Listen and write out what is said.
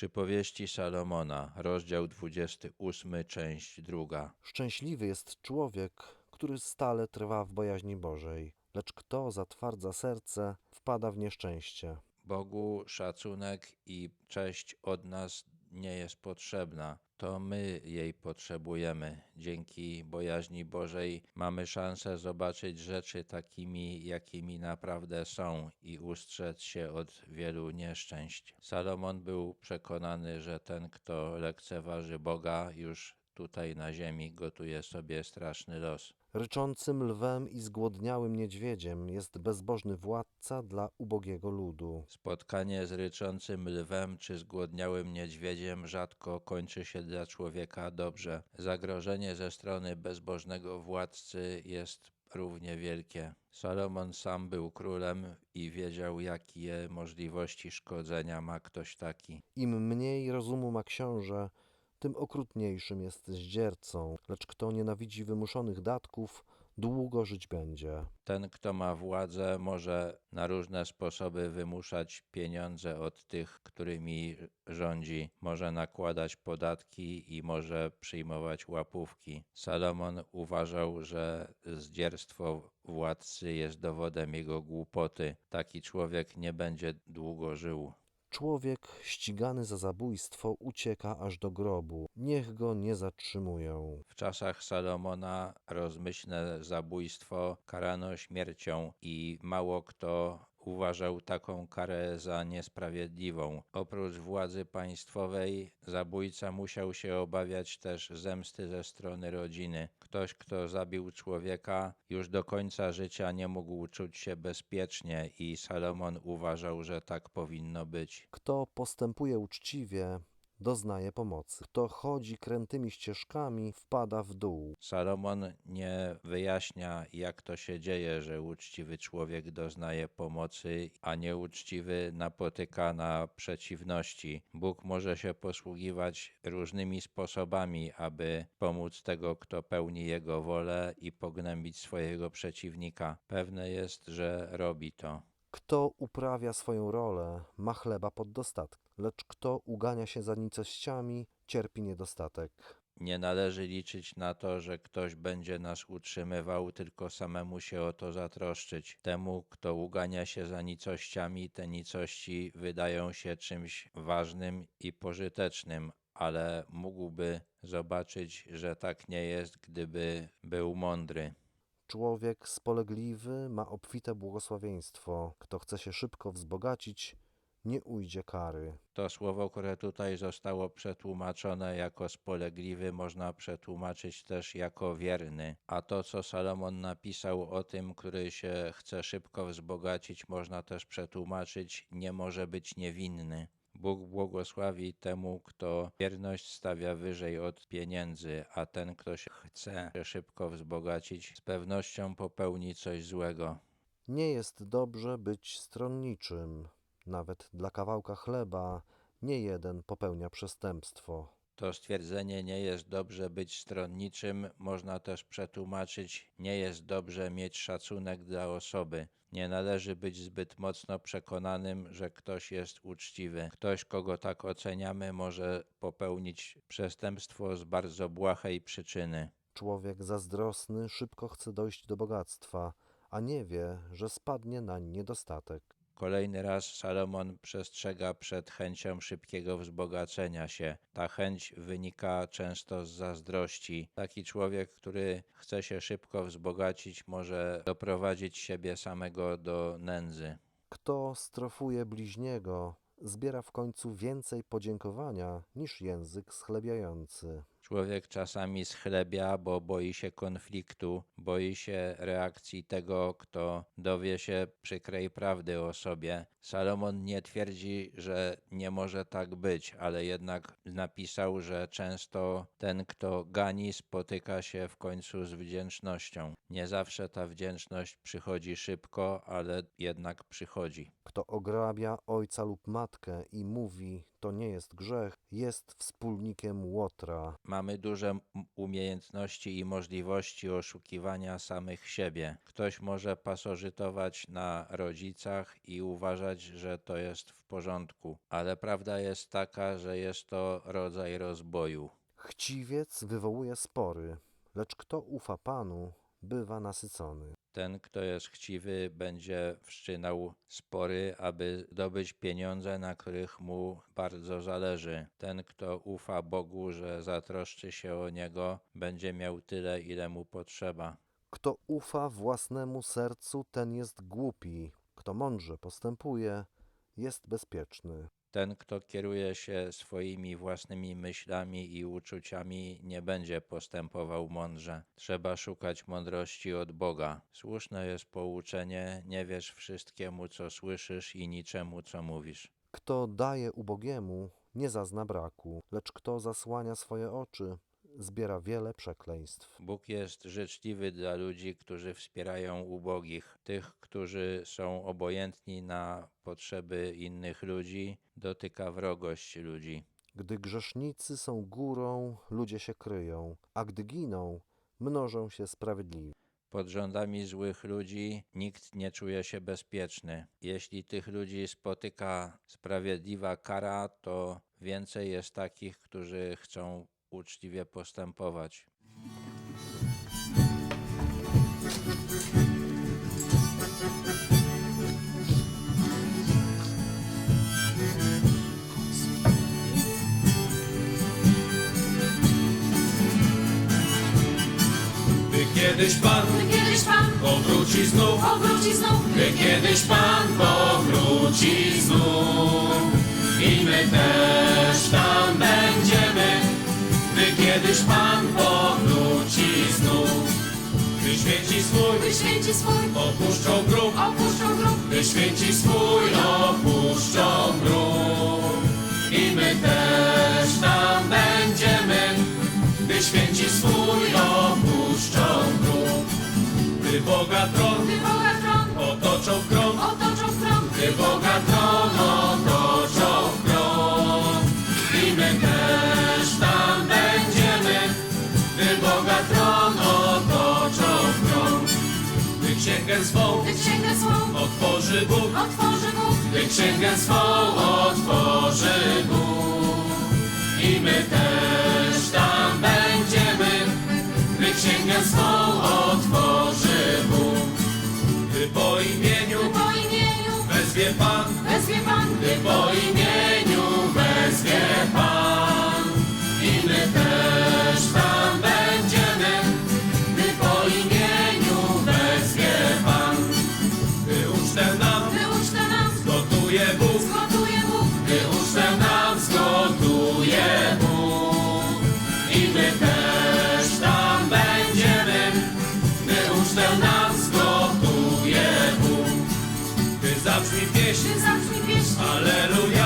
Przypowieści Salomona, rozdział 28, część druga. Szczęśliwy jest człowiek, który stale trwa w bojaźni Bożej, lecz kto zatwardza serce, wpada w nieszczęście. Bogu szacunek i cześć od nas nie jest potrzebna. To my jej potrzebujemy. Dzięki bojaźni Bożej mamy szansę zobaczyć rzeczy takimi, jakimi naprawdę są i ustrzec się od wielu nieszczęść. Salomon był przekonany, że ten, kto lekceważy Boga, już tutaj na ziemi gotuje sobie straszny los. Ryczącym lwem i zgłodniałym niedźwiedziem jest bezbożny władca dla ubogiego ludu. Spotkanie z ryczącym lwem czy zgłodniałym niedźwiedziem rzadko kończy się dla człowieka dobrze. Zagrożenie ze strony bezbożnego władcy jest równie wielkie. Salomon sam był królem i wiedział, jakie możliwości szkodzenia ma ktoś taki. Im mniej rozumu ma książę, tym okrutniejszym jest zdziercą, lecz kto nienawidzi wymuszonych datków, długo żyć będzie. Ten, kto ma władzę, może na różne sposoby wymuszać pieniądze od tych, którymi rządzi. Może nakładać podatki i może przyjmować łapówki. Salomon uważał, że zdzierstwo władcy jest dowodem jego głupoty. Taki człowiek nie będzie długo żył. Człowiek ścigany za zabójstwo ucieka aż do grobu. Niech go nie zatrzymują. W czasach Salomona rozmyślne zabójstwo karano śmiercią i mało kto uważał taką karę za niesprawiedliwą. Oprócz władzy państwowej, zabójca musiał się obawiać też zemsty ze strony rodziny. Ktoś, kto zabił człowieka, już do końca życia nie mógł czuć się bezpiecznie i Salomon uważał, że tak powinno być. Kto postępuje uczciwie, doznaje pomocy. Kto chodzi krętymi ścieżkami, wpada w dół. Salomon nie wyjaśnia, jak to się dzieje, że uczciwy człowiek doznaje pomocy, a nieuczciwy napotyka na przeciwności. Bóg może się posługiwać różnymi sposobami, aby pomóc tego, kto pełni jego wolę i pognębić swojego przeciwnika. Pewne jest, że robi to. Kto uprawia swoją rolę, ma chleba pod dostatkiem, lecz kto ugania się za nicościami, cierpi niedostatek. Nie należy liczyć na to, że ktoś będzie nas utrzymywał, tylko samemu się o to zatroszczyć. Temu, kto ugania się za nicościami, te nicości wydają się czymś ważnym i pożytecznym, ale mógłby zobaczyć, że tak nie jest, gdyby był mądry. Człowiek spolegliwy ma obfite błogosławieństwo. Kto chce się szybko wzbogacić, nie ujdzie kary. To słowo, które tutaj zostało przetłumaczone jako spolegliwy, można przetłumaczyć też jako wierny. A to, co Salomon napisał o tym, który się chce szybko wzbogacić, można też przetłumaczyć nie może być niewinny. Bóg błogosławi temu, kto wierność stawia wyżej od pieniędzy, a ten, kto się chce szybko wzbogacić, z pewnością popełni coś złego. Nie jest dobrze być stronniczym. Nawet dla kawałka chleba nie jeden popełnia przestępstwo. To stwierdzenie nie jest dobrze być stronniczym, można też przetłumaczyć nie jest dobrze mieć szacunek dla osoby. Nie należy być zbyt mocno przekonanym, że ktoś jest uczciwy. Ktoś, kogo tak oceniamy, może popełnić przestępstwo z bardzo błahej przyczyny. Człowiek zazdrosny szybko chce dojść do bogactwa, a nie wie, że spadnie nań niedostatek. Kolejny raz Salomon przestrzega przed chęcią szybkiego wzbogacenia się. Ta chęć wynika często z zazdrości. Taki człowiek, który chce się szybko wzbogacić, może doprowadzić siebie samego do nędzy. Kto strofuje bliźniego, zbiera w końcu więcej podziękowania niż język schlebiający. Człowiek czasami schlebia, bo boi się konfliktu, boi się reakcji tego, kto dowie się przykrej prawdy o sobie. Salomon nie twierdzi, że nie może tak być, ale jednak napisał, że często ten, kto gani, spotyka się w końcu z wdzięcznością. Nie zawsze ta wdzięczność przychodzi szybko, ale jednak przychodzi. Kto ograbia ojca lub matkę i mówi, to nie jest grzech, jest wspólnikiem łotra. Mamy mamy duże umiejętności i możliwości oszukiwania samych siebie. Ktoś może pasożytować na rodzicach i uważać, że to jest w porządku, ale prawda jest taka, że jest to rodzaj rozboju. Chciwiec wywołuje spory, lecz kto ufa Panu, bywa nasycony. Ten, kto jest chciwy, będzie wszczynał spory, aby zdobyć pieniądze, na których mu bardzo zależy. Ten, kto ufa Bogu, że zatroszczy się o niego, będzie miał tyle, ile mu potrzeba. Kto ufa własnemu sercu, ten jest głupi. Kto mądrze postępuje, jest bezpieczny. Ten, kto kieruje się swoimi własnymi myślami i uczuciami, nie będzie postępował mądrze. Trzeba szukać mądrości od Boga. Słuszne jest pouczenie: nie wierz wszystkiemu, co słyszysz i niczemu, co mówisz. Kto daje ubogiemu, nie zazna braku, lecz kto zasłania swoje oczy, zbiera wiele przekleństw. Bóg jest życzliwy dla ludzi, którzy wspierają ubogich. Tych, którzy są obojętni na potrzeby innych ludzi, dotyka wrogość ludzi. Gdy grzesznicy są górą, ludzie się kryją, a gdy giną, mnożą się sprawiedliwi. Pod rządami złych ludzi nikt nie czuje się bezpieczny. Jeśli tych ludzi spotyka sprawiedliwa kara, to więcej jest takich, którzy chcą uczciwie postępować. By kiedyś Pan Gdy kiedyś Pan powróci znów, powróci znów, by kiedyś Pan powróci znów. I my też tam kiedyś Pan powróci znów. Gdy święci swój gdy święci swój opuszczą grób, opuszczą grób, gdy święci swój opuszczą grób i my też tam będziemy, gdy święci swój opuszczą grób. Gdy Boga tron gdy Boga tron otoczą w krąg, otoczą w krąg, gdy Boga tron swą otworzy Bóg, otworzy Bóg, gdy księgę swą otworzy Bóg. I my też tam będziemy, gdy księgę swą otworzy Bóg. Gdy po imieniu gdy po imieniu wezwie Pan, wezwie Pan, gdy po imieniu wezwie Pan i my też tam będziemy, gdy ucztę nam zgotuje Bóg. Gdy zabrzmi pieśń, zabrzmi pieśń, Alleluja,